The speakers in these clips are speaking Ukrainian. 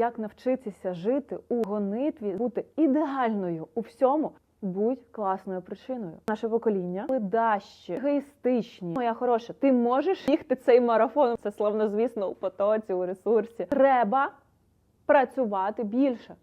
Як навчитися жити у гонитві, бути ідеальною у всьому. Будь класною причиною. Наше покоління ледащі, егоїстичні. Моя хороша, ти можеш бігти цей марафон. Це славно, звісно, у потоці, у ресурсі. Треба працювати більше.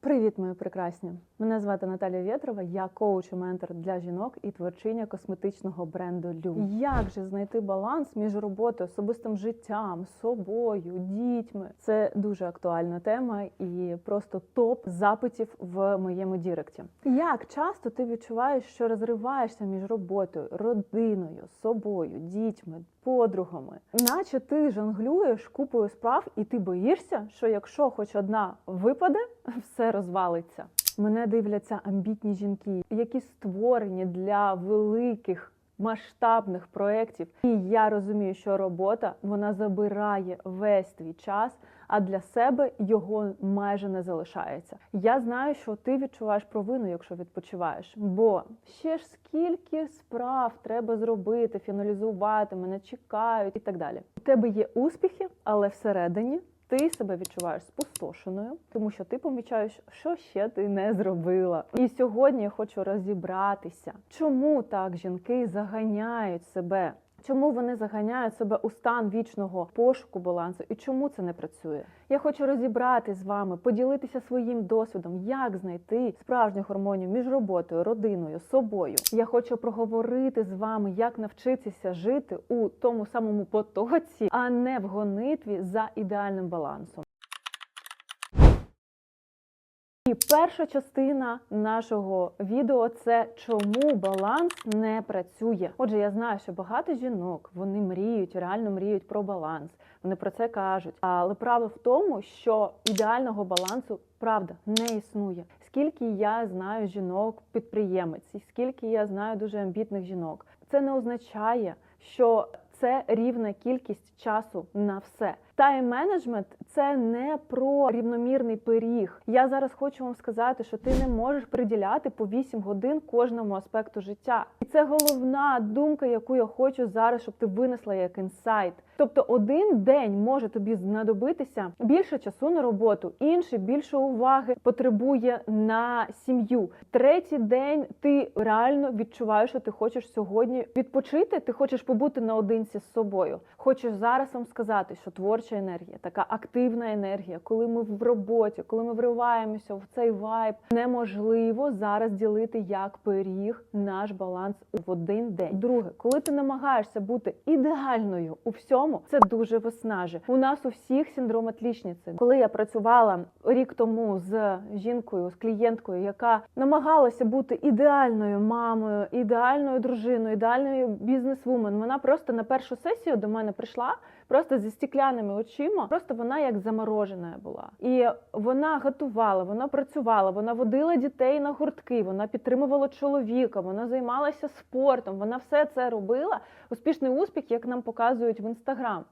Привіт, мої прекрасні! Мене звати Наталія Вєтрова, я коуч і ментор для жінок і творчиня косметичного бренду Лю. Як же знайти баланс між роботою, особистим життям, собою, дітьми? Це дуже актуальна тема і просто топ запитів в моєму діректі. Як часто ти відчуваєш, що розриваєшся між роботою, родиною, собою, дітьми, подругами, наче ти жонглюєш купою справ, і ти боїшся, що якщо хоч одна випаде, все розвалиться. Мене дивляться амбітні жінки, які створені для великих масштабних проєктів. І я розумію, що робота вона забирає весь твій час, а для себе його майже не залишається. Я знаю, що ти відчуваєш провину, якщо відпочиваєш, бо ще ж скільки справ треба зробити, фіналізувати, мене чекають і так далі. У тебе є успіхи, але всередині. Ти себе відчуваєш спустошеною, тому що ти помічаєш, що ще ти не зробила. І сьогодні я хочу розібратися, чому так жінки заганяють себе. Чому вони заганяють себе у стан вічного пошуку балансу і чому це не працює? Я хочу розібрати з вами, поділитися своїм досвідом, як знайти справжню гармонію між роботою, родиною, собою. Я хочу проговорити з вами, як навчитися жити у тому самому потоці, а не в гонитві за ідеальним балансом. І перша частина нашого відео це чому баланс не працює. Отже, я знаю, що багато жінок вони мріють, реально мріють про баланс. Вони про це кажуть. Але правда в тому, що ідеального балансу правда не існує. Скільки я знаю жінок підприємець, і скільки я знаю дуже амбітних жінок, це не означає, що це рівна кількість часу на все. Тайм-менеджмент це не про рівномірний пиріг. Я зараз хочу вам сказати, що ти не можеш приділяти по 8 годин кожному аспекту життя. І це головна думка, яку я хочу зараз, щоб ти винесла як інсайт. Тобто один день може тобі знадобитися більше часу на роботу, інший більше уваги потребує на сім'ю. Третій день ти реально відчуваєш, що ти хочеш сьогодні відпочити. Ти хочеш побути наодинці з собою. Хочу зараз вам сказати, що творча енергія, така активна енергія, коли ми в роботі, коли ми вриваємося в цей вайб, неможливо зараз ділити як пиріг наш баланс в один день. Друге, коли ти намагаєшся бути ідеальною у всьому, це дуже виснажує. У нас у всіх синдром отлічниці. Коли я працювала рік тому з жінкою, з клієнткою, яка намагалася бути ідеальною мамою, ідеальною дружиною, ідеальною бізнес-вумен, вона просто на першу сесію до мене прийшла. Просто зі стеклянними очима, просто вона як заморожена була. І вона готувала, вона працювала, вона водила дітей на гуртки, вона підтримувала чоловіка, вона займалася спортом. Вона все це робила. Успішний успіх, як нам показують в інстаграм.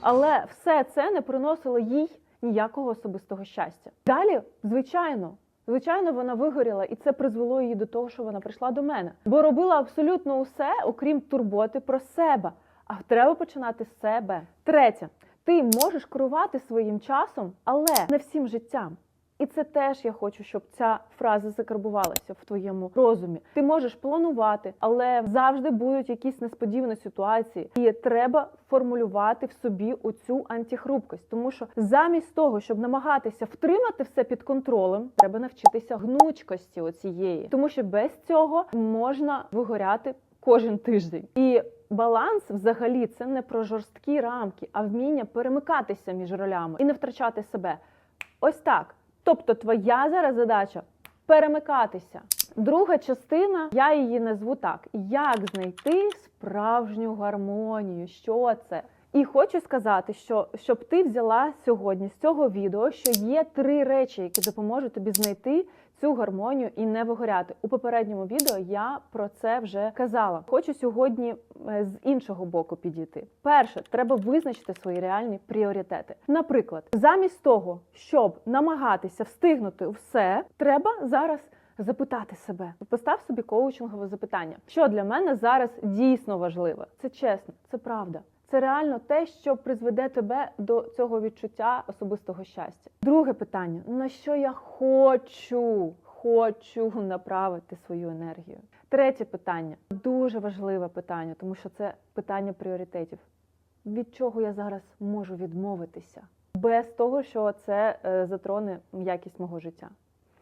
Але все це не приносило їй ніякого особистого щастя. Далі, звичайно. Звичайно, вона вигоріла, і це призвело її до того, що вона прийшла до мене, бо робила абсолютно усе, окрім турботи про себе. А треба починати з себе. Третє, ти можеш керувати своїм часом, але не всім життям. І це теж я хочу, щоб ця фраза закарбувалася в твоєму розумі. Ти можеш планувати, але завжди будуть якісь несподівані ситуації, і треба формулювати в собі оцю антихрупкость. Тому що замість того, щоб намагатися втримати все під контролем, треба навчитися гнучкості оцієї, тому що без цього можна вигоряти кожен тиждень. І баланс взагалі це не про жорсткі рамки, а вміння перемикатися між ролями і не втрачати себе. Ось так. Тобто, твоя зараз задача перемикатися. Друга частина, я її назву так: як знайти справжню гармонію? Що це? І хочу сказати, що щоб ти взяла сьогодні з цього відео, що є три речі, які допоможуть тобі знайти цю гармонію і не вигоряти. У попередньому відео я про це вже казала. Хочу сьогодні е, з іншого боку підійти. Перше, треба визначити свої реальні пріоритети. Наприклад, замість того, щоб намагатися встигнути все, треба зараз. Запитати себе, постав собі коучингове запитання, що для мене зараз дійсно важливе. Це чесно, це правда. Це реально те, що призведе тебе до цього відчуття особистого щастя. Друге питання: на що я хочу, хочу направити свою енергію. Третє питання дуже важливе питання, тому що це питання пріоритетів. Від чого я зараз можу відмовитися, без того, що це е, затроне якість мого життя.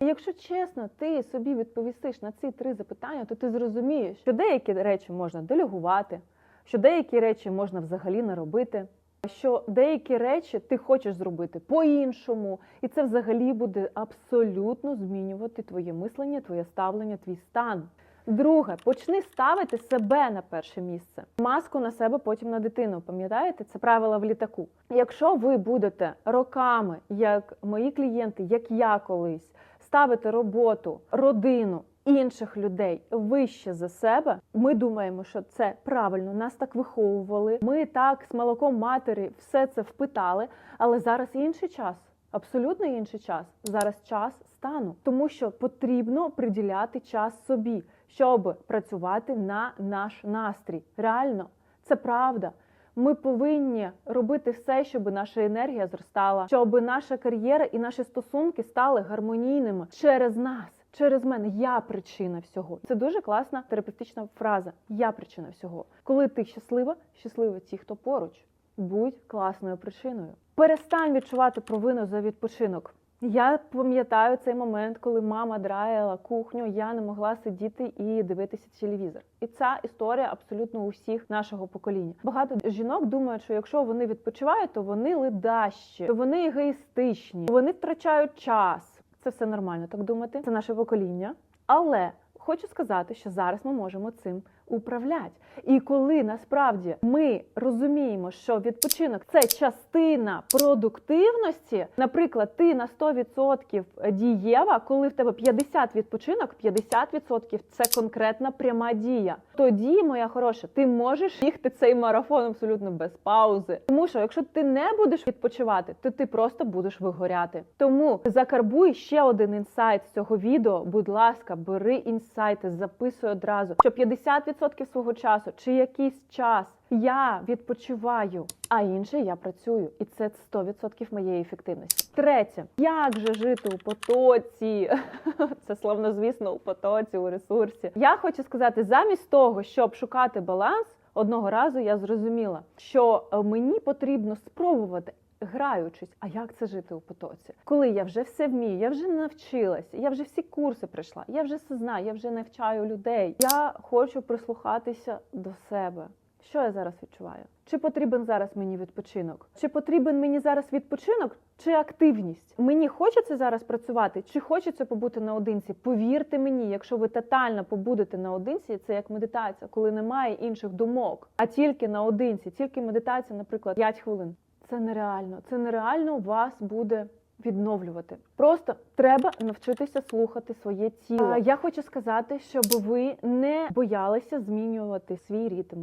Якщо чесно, ти собі відповістиш на ці три запитання, то ти зрозумієш, що деякі речі можна делегувати, що деякі речі можна взагалі не робити, що деякі речі ти хочеш зробити по-іншому, і це взагалі буде абсолютно змінювати твоє мислення, твоє ставлення, твій стан. Друге, почни ставити себе на перше місце. Маску на себе, потім на дитину. Пам'ятаєте, це правила в літаку. Якщо ви будете роками, як мої клієнти, як я колись, ставити роботу, родину інших людей вище за себе, ми думаємо, що це правильно. Нас так виховували. Ми так з молоком матері все це впитали, але зараз інший час. Абсолютно інший час. Зараз час стану, тому що потрібно приділяти час собі, щоб працювати на наш настрій. Реально, це правда. Ми повинні робити все, щоб наша енергія зростала, щоб наша кар'єра і наші стосунки стали гармонійними через нас. Через мене я причина всього. Це дуже класна терапевтична фраза. Я причина всього. Коли ти щаслива, щасливі ті, хто поруч. Будь класною причиною. Перестань відчувати провину за відпочинок. Я пам'ятаю цей момент, коли мама драїла кухню, я не могла сидіти і дивитися телевізор. І ця історія абсолютно у всіх нашого покоління. Багато жінок думають, що якщо вони відпочивають, то вони ледащі, то вони егоїстичні, вони втрачають час. Це все нормально, так думати. Це наше покоління. Але хочу сказати, що зараз ми можемо цим управляти. І коли насправді ми розуміємо, що відпочинок це частина продуктивності, наприклад, ти на 100% дієва, коли в тебе 50 відпочинок, 50% це конкретна пряма дія. Тоді, моя хороша, ти можеш їхати цей марафон абсолютно без паузи. Тому що якщо ти не будеш відпочивати, то ти просто будеш вигоряти. Тому закарбуй ще один інсайт з цього відео. Будь ласка, бери інсайти, записуй одразу, що 50% свого часу чи якийсь час я відпочиваю, а інше я працюю, і це 100% моєї ефективності. Третє, як же жити у потоці? Це словно звісно у потоці, у ресурсі. Я хочу сказати, замість того, щоб шукати баланс, одного разу я зрозуміла, що е, мені потрібно спробувати. Граючись, а як це жити у потоці? Коли я вже все вмію, я вже навчилась, я вже всі курси пройшла, я вже все знаю, я вже навчаю людей. Я хочу прислухатися до себе. Що я зараз відчуваю? Чи потрібен зараз мені відпочинок? Чи потрібен мені зараз відпочинок, чи активність? Мені хочеться зараз працювати, чи хочеться побути наодинці? Повірте мені, якщо ви тотально побудете наодинці, це як медитація, коли немає інших думок, а тільки наодинці, тільки медитація, наприклад, 5 хвилин. Це нереально. Це нереально вас буде відновлювати. Просто треба навчитися слухати своє тіло. Я хочу сказати, щоб ви не боялися змінювати свій ритм,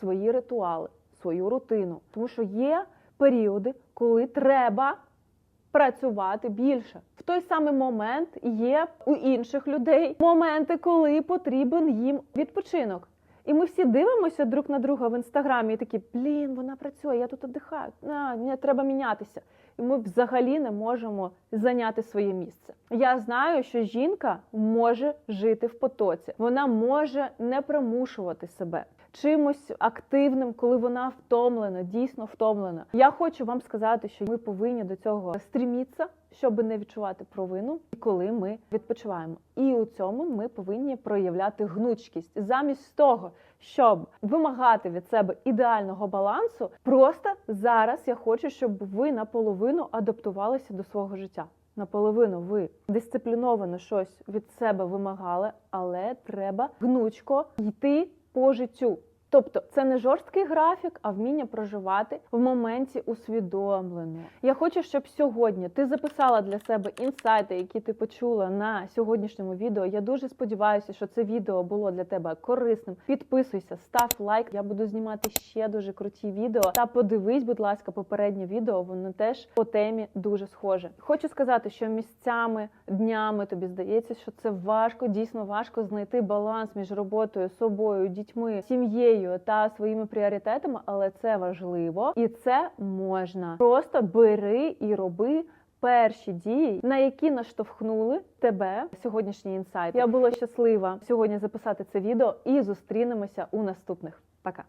свої ритуали, свою рутину, тому що є періоди, коли треба. Працювати більше в той самий момент є у інших людей моменти, коли потрібен їм відпочинок. І ми всі дивимося друг на друга в інстаграмі і такі, блін, вона працює, я тут віддихаю, а, мені треба мінятися. І ми взагалі не можемо зайняти своє місце. Я знаю, що жінка може жити в потоці, вона може не примушувати себе чимось активним, коли вона втомлена, дійсно втомлена. Я хочу вам сказати, що ми повинні до цього стрімітися, щоб не відчувати провину, коли ми відпочиваємо. І у цьому ми повинні проявляти гнучкість замість того, щоб вимагати від себе ідеального балансу. Просто зараз я хочу, щоб ви наполовину адаптувалися до свого життя. Наполовину ви дисципліновано щось від себе вимагали, але треба гнучко йти по життю. Тобто це не жорсткий графік, а вміння проживати в моменті усвідомлено. Я хочу, щоб сьогодні ти записала для себе інсайти, які ти почула на сьогоднішньому відео. Я дуже сподіваюся, що це відео було для тебе корисним. Підписуйся, став лайк. Я буду знімати ще дуже круті відео. Та подивись, будь ласка, попереднє відео. Воно теж по темі дуже схоже. Хочу сказати, що місцями, днями тобі здається, що це важко, дійсно важко знайти баланс між роботою, собою, дітьми, сім'єю та своїми пріоритетами, але це важливо і це можна. Просто бери і роби. Перші дії, на які наштовхнули тебе сьогоднішній інсайт. Я була щаслива сьогодні записати це відео і зустрінемося у наступних. Пока.